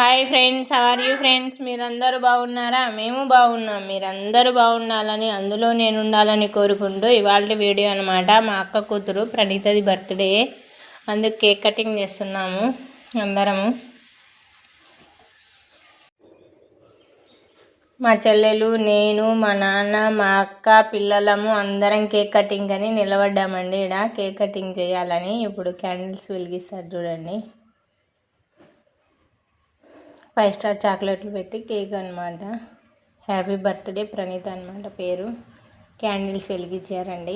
Hi friends are you friends మీరందరూ బాగున్నారా? మేము బాగున్నాం. మీరందరూ బాగుండాలని అందులో నేను ఉండాలని కోరుకుంటూ ఇవాళ వీడియో అనమాట మా అక్క కూతురు ప్రణీతది బర్త్డే అందుకు కేక్ కటింగ్ చేస్తున్నాము అందరము. మా చెల్లెలు నేను మా నాన్న మా అక్క పిల్లలము అందరం కేక్ కటింగ్ అని నిలబడ్డామండి. ఇక్కడ కేక్ కటింగ్ చేయాలని ఇప్పుడు క్యాండిల్స్ వెలిగిస్తారు చూడండి. ఫైవ్ స్టార్ చాక్లెట్లు పెట్టి కేక్ అనమాట హ్యాపీ బర్త్డే ప్రణీత అనమాట పేరు. క్యాండిల్స్ వెలిగించారండి.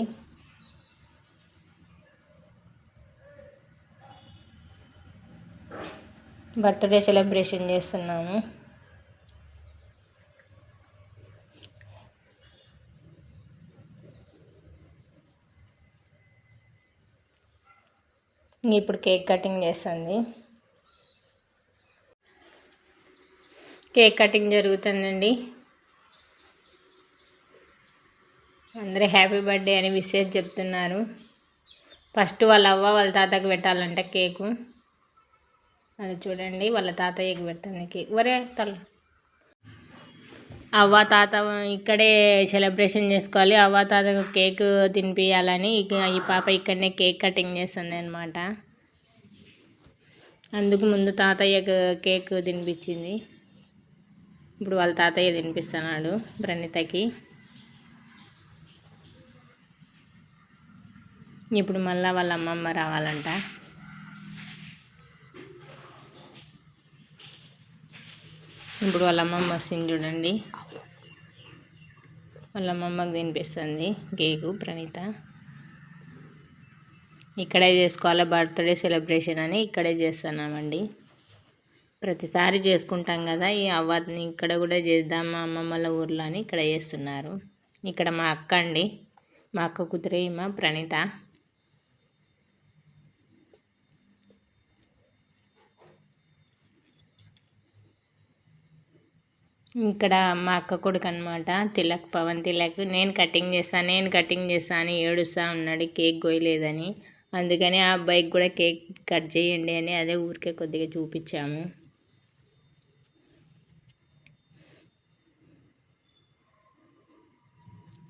బర్త్డే సెలబ్రేషన్ చేస్తున్నాము. ఇప్పుడు కేక్ కటింగ్ చేస్తుంది. కేక్ కటింగ్ జరుగుతుందండి. అందరూ హ్యాపీ బర్త్డే అని విశేష చెప్తున్నారు. ఫస్ట్ వాళ్ళ అవ్వ వాళ్ళ తాతకి పెట్టాలంట కేకు. అది చూడండి వాళ్ళ తాతయ్యకి పెట్టడానికి కేక్. ఒరే తల. అవ్వ తాత ఇక్కడే సెలబ్రేషన్ చేసుకోవాలి. అవ్వ తాతకు కేక్ తినిపించాలని ఈ పాప ఇక్కడనే కేక్ కటింగ్ చేస్తుంది అనమాట అందుకు ముందు తాతయ్యకు కేక్ తినిపించింది. ఇప్పుడు వాళ్ళ తాతయ్య తినిపిస్తున్నాడు ప్రణితకి. ఇప్పుడు మళ్ళీ వాళ్ళ అమ్మమ్మ రావాలంట. ఇప్పుడు వాళ్ళ అమ్మమ్మ వస్తుంది చూడండి. వాళ్ళ అమ్మమ్మకి తినిపిస్తుంది కేకు ప్రణీత. ఇక్కడే చేసుకోవాలి? బర్త్డే సెలబ్రేషన్ అని ఇక్కడే చేస్తున్నామండి. ప్రతిసారి చేసుకుంటాం కదా ఈ అవ్వని ఇక్కడ కూడా చేద్దాం మా అమ్మమ్మల ఊర్లో అని ఇక్కడ చేస్తున్నారు. ఇక్కడ మా అక్క అండి మా అక్క కూతురే మా ప్రణీత. ఇక్కడ మా అక్క కొడుకు అనమాట తిలక్ పవన్ తిలక్ నేను కటింగ్ చేస్తాను నేను కటింగ్ చేస్తాను అని ఏడుస్తూ ఉన్నాడు కేక్ గోయలేదని అందుకని ఆ అబ్బాయికి కూడా కేక్ కట్ చేయండి అని అదే ఊరికే కొద్దిగా చూపించాము.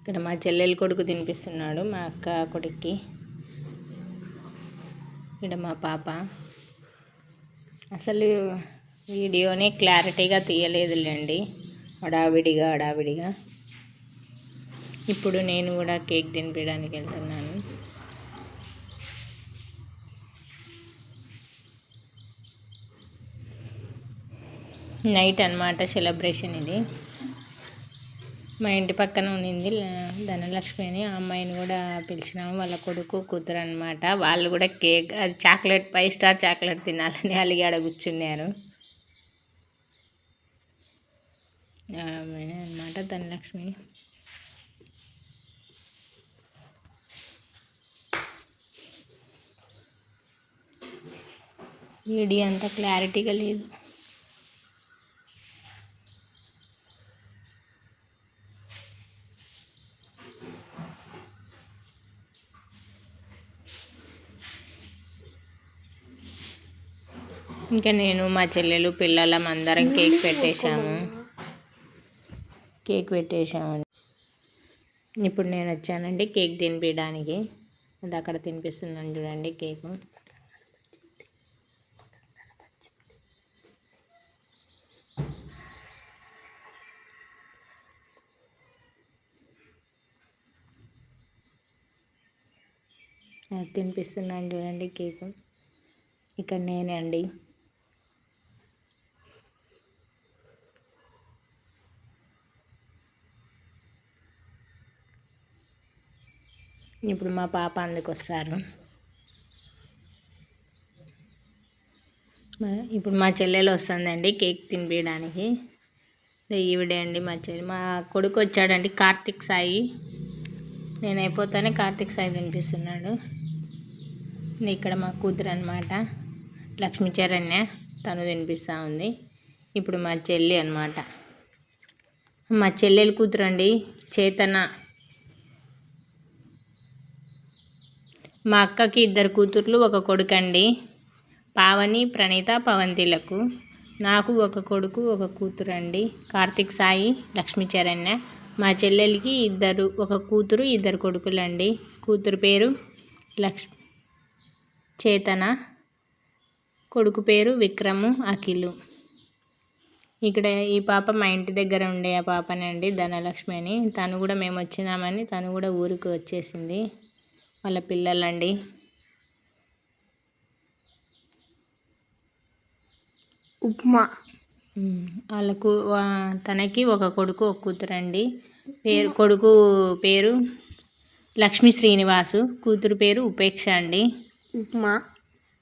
ఇక్కడ మా చెల్లెలు కొడుకు తినిపిస్తున్నాడు మా అక్క కొడుక్కి. ఇక్కడ మా పాప. అసలు వీడియోని క్లారిటీగా తీయలేదులేండి. హడావిడిగా హడావిడిగా. ఇప్పుడు నేను కూడా కేక్ తినిపించడానికి వెళ్తున్నాను. నైట్ అనమాట సెలబ్రేషన్ ఇది. మా ఇంటి పక్కన ఉన్నింది ధనలక్ష్మి అని. ఆ అమ్మాయిని కూడా పిలిచినాము. వాళ్ళ కొడుకు కూతురు అనమాట వాళ్ళు కూడా కేక్ అది చాక్లెట్ ఫైవ్ స్టార్ చాక్లెట్ తినాలని అలిగాడ కూర్చున్నారు. అనమాట ధనలక్ష్మి. వీడియో అంత క్లారిటీగా లేదు. ఇంకా నేను మా చెల్లెలు పిల్లలం అందరం కేక్ పెట్టేశాము. కేక్ పెట్టేశాము. ఇప్పుడు నేను వచ్చానండి కేక్ తినిపించడానికి అది అక్కడ తినిపిస్తున్నాను చూడండి కేకు. తినిపిస్తున్నాను చూడండి కేకు. ఇక్కడ నేనే అండి ఇప్పుడు మా పాప అందుకు వస్తారు ఇప్పుడు మా చెల్లెలు వస్తుందండి కేక్ తినిపించడానికి ఈవిడే అండి మా చెల్లి మా కొడుకు వచ్చాడండి కార్తిక్ సాయి. నేను అయిపోతానే కార్తిక్ సాయి తినిపిస్తున్నాడు. ఇక్కడ మా కూతురు అనమాట లక్ష్మీచరణ్య తను తినిపిస్తూ ఉంది. ఇప్పుడు మా చెల్లి అనమాట మా చెల్లెలు కూతురండి చేతన మా అక్కకి ఇద్దరు కూతుర్లు ఒక కొడుకండి. పావని ప్రణీత పవంతిలకు. నాకు ఒక కొడుకు ఒక కూతురు అండి కార్తిక్ సాయి లక్ష్మీ చరణ్య మా చెల్లెలికి ఇద్దరు ఒక కూతురు ఇద్దరు కొడుకులండి. కూతురు పేరు లక్ష్ చేతన. కొడుకు పేరు విక్రము అఖిలు. ఇక్కడ ఈ పాప మా ఇంటి దగ్గర ఉండే ఆ పాపనండి ధనలక్ష్మి అని. తను కూడా మేము వచ్చినామని తను కూడా ఊరికి వచ్చేసింది. వాళ్ళ పిల్లలండి. ఉప్మా. వాళ్ళకు తనకి ఒక కొడుకు ఒక కూతురు అండి పేరు కొడుకు పేరు లక్ష్మీ శ్రీనివాసు కూతురు పేరు ఉపేక్ష అండి. ఉప్మా.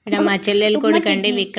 ఇక్కడ మా చెల్లెలు కొడుకు అండి విక్రమ్